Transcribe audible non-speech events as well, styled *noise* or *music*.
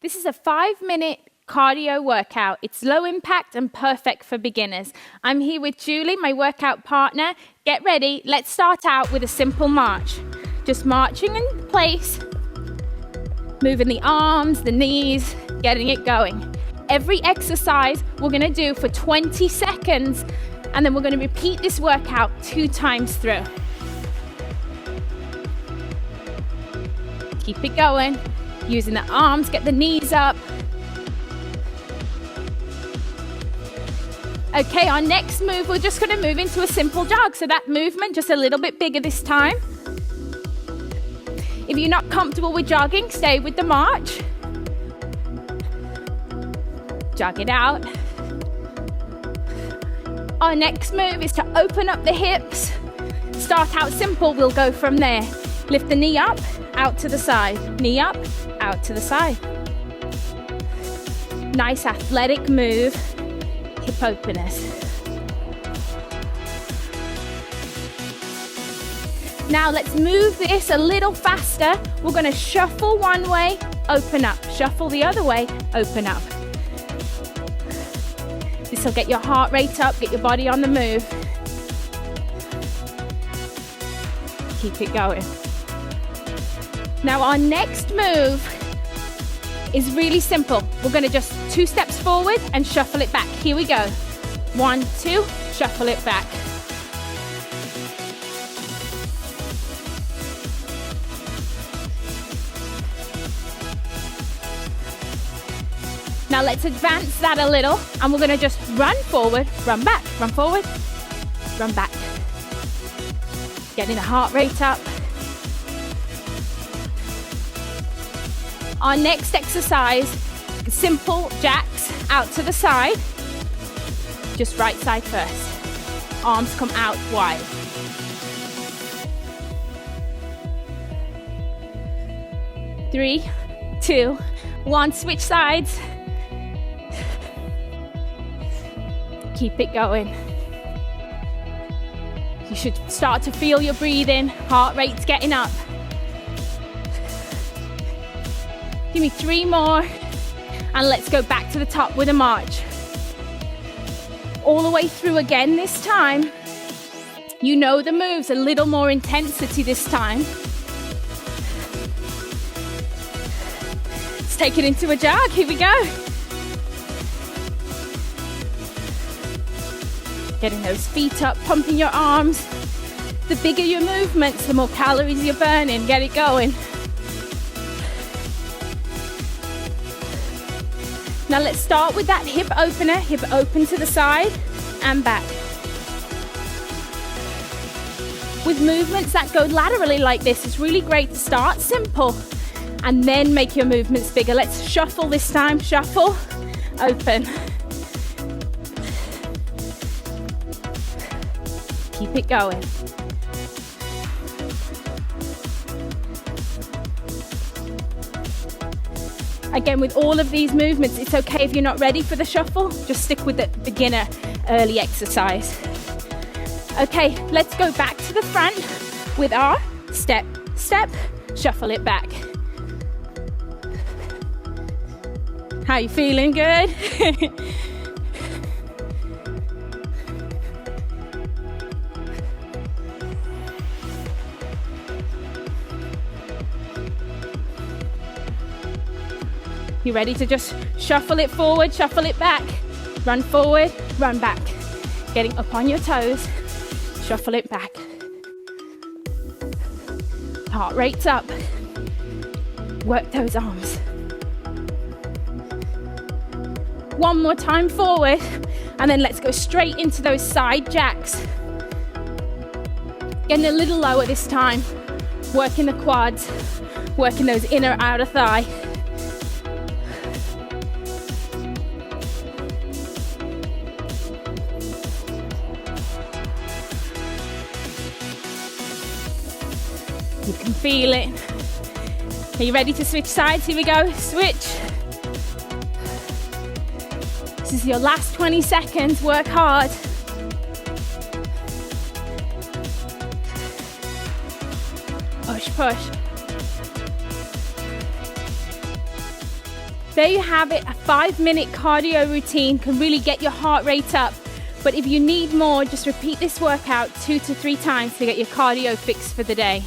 This is a five minute cardio workout. It's low impact and perfect for beginners. I'm here with Julie, my workout partner. Get ready. Let's start out with a simple march. Just marching in place, moving the arms, the knees, getting it going. Every exercise we're going to do for 20 seconds, and then we're going to repeat this workout two times through. Keep it going. Using the arms, get the knees up. Okay, our next move, we're just gonna move into a simple jog. So that movement, just a little bit bigger this time. If you're not comfortable with jogging, stay with the march. Jog it out. Our next move is to open up the hips. Start out simple, we'll go from there. Lift the knee up, out to the side. Knee up, out to the side. Nice athletic move, hip openers. Now let's move this a little faster. We're going to shuffle one way, open up. Shuffle the other way, open up. This will get your heart rate up, get your body on the move. Keep it going. Now, our next move is really simple. We're going to just two steps forward and shuffle it back. Here we go. One, two, shuffle it back. Now let's advance that a little and we're gonna just run forward, run back, run forward, run back. Getting the heart rate up. Our next exercise, simple jacks out to the side. Just right side first. Arms come out wide. Three, two, one, switch sides. Keep it going. You should start to feel your breathing, heart rate's getting up. Give me three more. And let's go back to the top with a march. All the way through again this time. You know the moves, a little more intensity this time. Let's take it into a jog. Here we go. Getting those feet up, pumping your arms. The bigger your movements, the more calories you're burning. Get it going. Now let's start with that hip opener, hip open to the side and back. With movements that go laterally like this, it's really great to start simple and then make your movements bigger. Let's shuffle this time, shuffle, open. Keep it going. Again, with all of these movements, it's okay if you're not ready for the shuffle, just stick with the beginner early exercise. Okay, let's go back to the front with our step, step, shuffle it back. How you feeling? Good? *laughs* You ready to just shuffle it forward, shuffle it back, run forward, run back. Getting up on your toes, shuffle it back. Heart rate's up. Work those arms. One more time forward, and then let's go straight into those side jacks. Getting a little lower this time. Working the quads, working those inner outer thigh. You can feel it. Are you ready to switch sides? Here we go. Switch. This is your last 20 seconds. Work hard. Push, push. There you have it. A five minute cardio routine can really get your heart rate up. But if you need more, just repeat this workout two to three times to get your cardio fixed for the day.